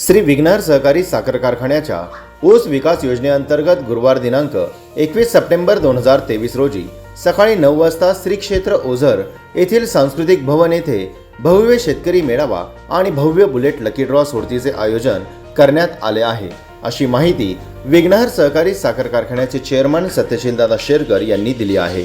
श्री विघ्नार सहकारी साखर कारखान्याच्या ऊस विकास योजनेअंतर्गत गुरुवार दिनांक एकवीस सप्टेंबर दोन हजार तेवीस रोजी सकाळी नऊ वाजता श्री क्षेत्र ओझर येथील सांस्कृतिक भवन येथे भव्य शेतकरी मेळावा आणि भव्य बुलेट लकी ड्रॉ सोडतीचे आयोजन करण्यात आले आहे. अशी माहिती विघ्नहर सहकारी साखर कारखान्याचे चेअरमन सत्यशीलदादा शेरकर यांनी दिली आहे.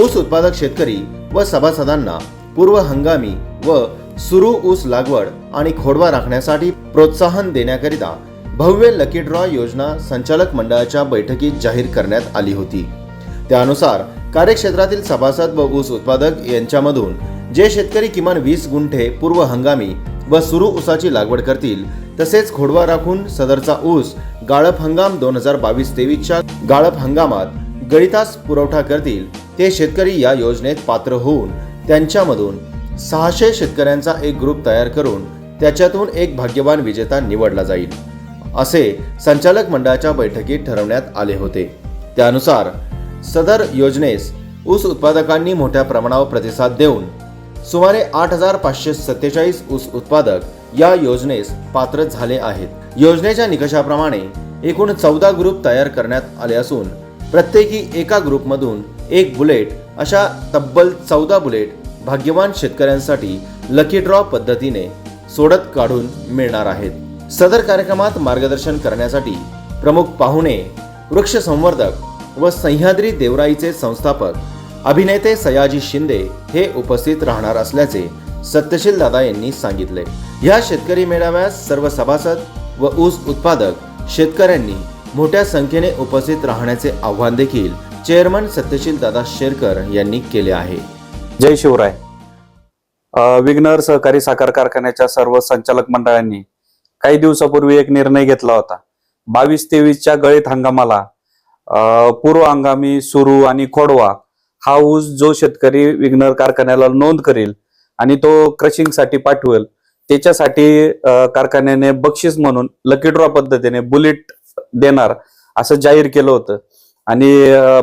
ऊस उत्पादक शेतकरी व सभासदांना पूर्व हंगामी व सुरू ऊस लागवड आणि खोडवा राखण्यासाठी प्रोत्साहन देण्याकरिता भव्य लकी ड्रॉ योजना संचालक मंडळाच्या बैठकीत जाहीर करण्यात आली होती. त्यानुसार कार्यक्षेत्रातील सभासद व ऊस उत्पादक यांच्यामधून जे शेतकरी किमान वीस गुंठे पूर्व हंगामी व सुरू ऊसाची लागवड करतील तसेच खोडवा राखून सदरचा ऊस गाळप हंगाम दोन हजार बावीस तेवीसच्या गाळप हंगामात गळितास पुरवठा करतील ते शेतकरी या योजनेत पात्र होऊन त्यांच्यामधून सहाशे शेतकऱ्यांचा एक ग्रुप तयार करून त्याच्यातून एक भाग्यवान विजेता निवडला जाईल असे संचालक मंडळाच्या बैठकीत ठरवण्यात आले होते. त्यानुसार सदर योजनेस ऊस उत्पादकांनी मोठ्या प्रमाणावर प्रतिसाद देऊन सुमारे आठ हजार पाचशे सत्तेचाळीस ऊस उत्पादक या योजनेस पात्र झाले आहेत. योजनेच्या निकषाप्रमाणे एकूण चौदा ग्रुप तयार करण्यात आले असून प्रत्येकी एका ग्रुपमधून एक बुलेट अशा तब्बल चौदा बुलेट भाग्यवान शेतकऱ्यांसाठी लकी ड्रॉ पद्धतीने सोडत काढून मिळणार आहेत. सदर कार्यक्रमात मार्गदर्शन करण्यासाठी प्रमुख पाहुणे वृक्ष संवर्धक व सह्याद्री देवराईचे संस्थापक अभिनेते सयाजी शिंदे हे उपस्थित राहणार असल्याचे सत्यशील दादा यांनी सांगितले. या शेतकरी मेळाव्यास सर्व सभासद व ऊस उत्पादक शेतकऱ्यांनी मोठ्या संख्येने उपस्थित राहण्याचे आव्हान देखील चेअरमन सत्यशील दादा शेरकर यांनी केले आहे. जय शिवराय. विघ्नर सहकारी साखर कारखान्याच्या सर्व संचालक मंडळांनी काही दिवसापूर्वी एक निर्णय घेतला होता. बावीस तेवीसच्या गळीत हंगामाला पूर्व हंगामी सुरू आणि खोडवा हा ऊस जो शेतकरी विघ्नर कारखान्याला नोंद करेल आणि तो क्रशिंगसाठी पाठवेल त्याच्यासाठी कारखान्याने बक्षीस म्हणून लकी ड्रॉ पद्धतीने बुलेट देणार असं जाहीर केलं होतं. आणि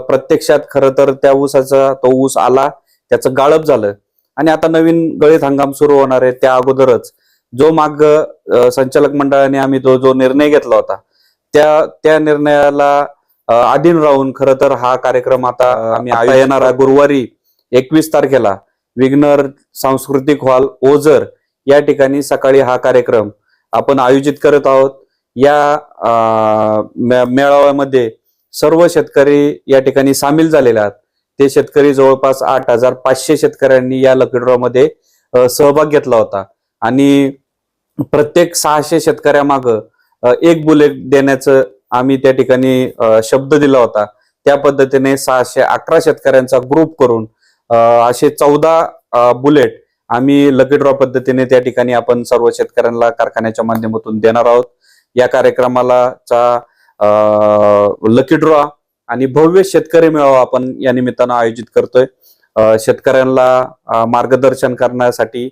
प्रत्यक्षात खरं तर त्या ऊसाचा तो ऊस आला त्याचं गाळप झालं. आणि आता नवीन गळीत हंगाम सुरू होणार आहे त्या अगोदरच. जो माग संचालक मंडळाने आम्ही तो जो निर्णय घेतला होता त्या त्या निर्णयाला अ, अधीन राहून खरं तर हा कार्यक्रम आता आम्ही येणारा गुरुवारी एकवीस तारखेला विघ्नर सांस्कृतिक हॉल ओझर या ठिकाणी सकाळी हा कार्यक्रम आपण आयोजित करत आहोत. या मेळाव्यामध्ये सर्व शेतकरी या ठिकाणी सामील झालेले आहेत. ते शेतकरी जवळपास आठ हजार पाचशे शेतकऱ्यांनी या लकी ड्रॉमध्ये सहभाग घेतला होता. आणि प्रत्येक सहाशे शेतकऱ्यामाग एक बुलेट देण्याचं आम्ही त्या ठिकाणी शब्द दिला होता. त्या पद्धतीने सहाशे अठरा शेतकऱ्यांचा ग्रुप करून असे चौदा बुलेट आम्ही लकी ड्रॉ पद्धतीने त्या ठिकाणी आपण सर्व शेतकऱ्यांना कारखान्याच्या माध्यमातून देणार आहोत. या कार्यक्रमाला चा लकी ड्रॉ आणि भव्य शेतकरी मेळावा आपण या निमित्तानं आयोजित करतोय. शेतकऱ्यांना मार्गदर्शन करण्यासाठी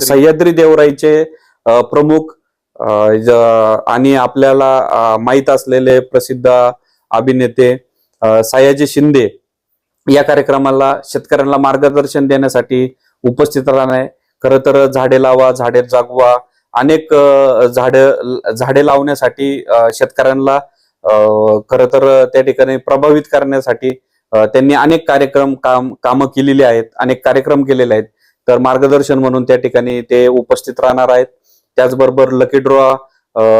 सह्याद्री देवराईचे प्रमुख आणि आपल्याला माहीत असलेले प्रसिद्ध अभिनेते सयाजी शिंदे या कार्यक्रमाला शेतकऱ्यांना मार्गदर्शन देण्यासाठी उपस्थित राहणार आहे. खरं तर झाडे लावा झाडे जागवा अनेक झाडे झाडे लावण्यासाठी शेतकऱ्यांना खर तर त्या ठिकाणी प्रभावित करण्यासाठी त्यांनी अनेक कार्यक्रम काम कामं केलेली आहेत अनेक कार्यक्रम केलेले आहेत. तर मार्गदर्शन म्हणून त्या ठिकाणी ते उपस्थित राहणार आहेत. त्याचबरोबर लकी ड्रॉ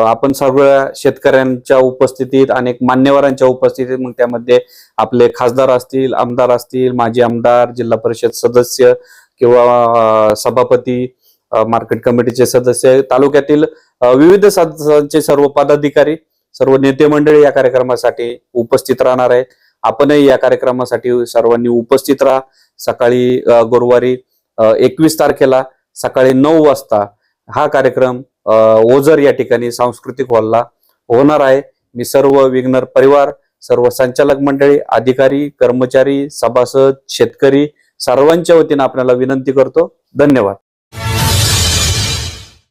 आपण सगळ्या शेतकऱ्यांच्या उपस्थितीत अनेक मान्यवरांच्या उपस्थितीत मग त्यामध्ये आपले खासदार असतील आमदार असतील माजी आमदार जिल्हा परिषद सदस्य किंवा सभापती मार्केट कमिटीचे सदस्य तालुक्यातील विविध सदस्यांचे सर्व पदाधिकारी सर्व नेते मंडळी या कार्यक्रमासाठी उपस्थित राहणार आहेत. आपणही या कार्यक्रमासाठी सर्वांनी उपस्थित राहा. सकाळी गुरुवारी एकवीस तारखेला सकाळी नऊ वाजता हा कार्यक्रम ओझर या ठिकाणी सांस्कृतिक हॉलला होणार आहे. मी सर्व विघ्नर परिवार सर्व संचालक मंडळी अधिकारी कर्मचारी सभासद शेतकरी सर्वांच्या वतीनं आपल्याला विनंती करतो. धन्यवाद.